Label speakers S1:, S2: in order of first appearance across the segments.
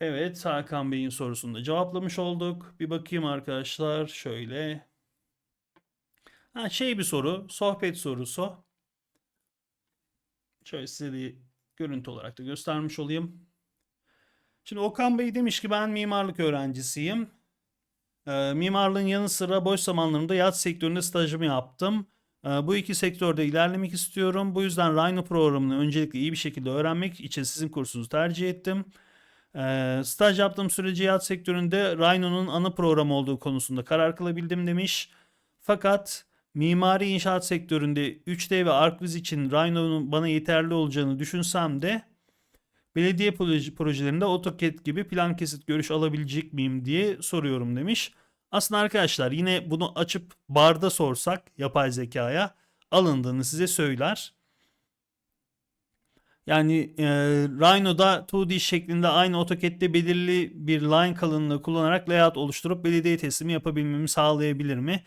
S1: Evet, Hakan Bey'in sorusunu da cevaplamış olduk. Bir bakayım arkadaşlar şöyle. Ha, şey bir soru, sohbet sorusu. Şöyle size de görüntü olarak da göstermiş olayım. Şimdi Okan Bey demiş ki ben mimarlık öğrencisiyim. Ee, mimarlığın yanı sıra boş zamanlarımda yat sektöründe stajımı yaptım. Ee, bu iki sektörde ilerlemek istiyorum. Bu yüzden Rhino programını öncelikle iyi bir şekilde öğrenmek için sizin kursunuzu tercih ettim. Ee, staj yaptığım sürece yat sektöründe Rhino'nun ana programı olduğu konusunda karar kılabildim demiş. Fakat mimari inşaat sektöründe 3D ve ArcViz için Rhino'nun bana yeterli olacağını düşünsem de belediye proje- projelerinde AutoCAD gibi plan kesit görüş alabilecek miyim diye soruyorum demiş. Aslında arkadaşlar yine bunu açıp barda sorsak yapay zekaya alındığını size söyler. Yani e, Rhino'da 2D şeklinde aynı AutoCAD'de belirli bir line kalınlığı kullanarak layout oluşturup belediye teslimi yapabilmemi sağlayabilir mi?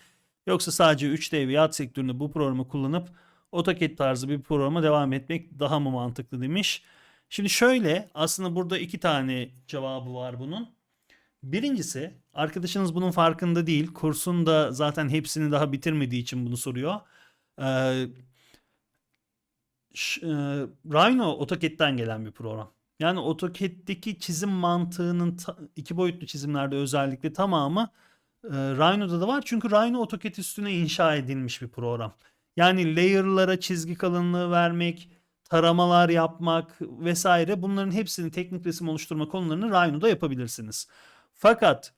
S1: Yoksa sadece 3D ve yat sektöründe bu programı kullanıp AutoCAD tarzı bir programa devam etmek daha mı mantıklı demiş. Şimdi şöyle aslında burada iki tane cevabı var bunun. Birincisi arkadaşınız bunun farkında değil. Kursun da zaten hepsini daha bitirmediği için bunu soruyor. Ee, e, Rhino AutoCAD'den gelen bir program. Yani AutoCAD'deki çizim mantığının ta- iki boyutlu çizimlerde özellikle tamamı e, Rhino'da da var. Çünkü Rhino AutoCAD üstüne inşa edilmiş bir program. Yani layer'lara çizgi kalınlığı vermek, taramalar yapmak vesaire bunların hepsini teknik resim oluşturma konularını Rhino'da yapabilirsiniz. Fakat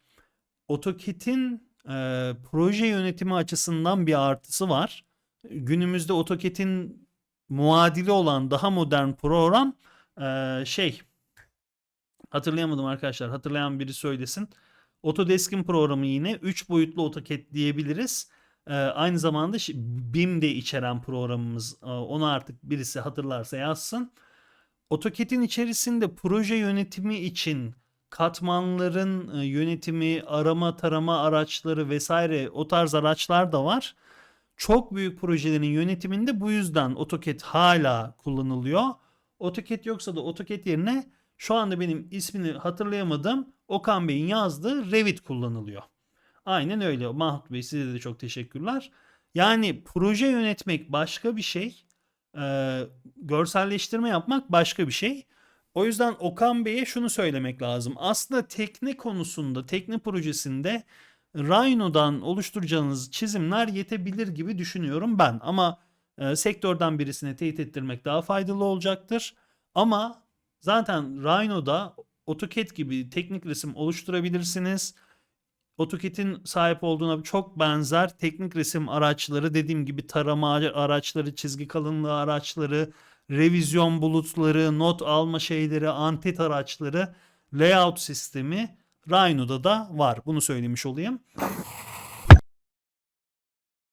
S1: AutoCAD'in e, proje yönetimi açısından bir artısı var. Günümüzde AutoCAD'in muadili olan daha modern program e, şey hatırlayamadım arkadaşlar. Hatırlayan biri söylesin. Autodesk'in programı yine 3 boyutlu AutoCAD diyebiliriz. Ee, aynı zamanda BIM de içeren programımız. Ee, onu artık birisi hatırlarsa yazsın. AutoCAD'in içerisinde proje yönetimi için katmanların e, yönetimi, arama tarama araçları vesaire o tarz araçlar da var. Çok büyük projelerin yönetiminde bu yüzden AutoCAD hala kullanılıyor. AutoCAD yoksa da AutoCAD yerine şu anda benim ismini hatırlayamadığım Okan Bey'in yazdığı Revit kullanılıyor. Aynen öyle. Mahmut Bey size de çok teşekkürler. Yani proje yönetmek başka bir şey. Ee, görselleştirme yapmak başka bir şey. O yüzden Okan Bey'e şunu söylemek lazım. Aslında tekne konusunda, tekne projesinde Rhino'dan oluşturacağınız çizimler yetebilir gibi düşünüyorum ben. Ama e, sektörden birisine teyit ettirmek daha faydalı olacaktır. Ama zaten Rhino'da AutoCAD gibi teknik resim oluşturabilirsiniz. AutoCAD'in sahip olduğuna çok benzer teknik resim araçları dediğim gibi tarama araçları, çizgi kalınlığı araçları, revizyon bulutları, not alma şeyleri, antet araçları, layout sistemi Rhino'da da var. Bunu söylemiş olayım.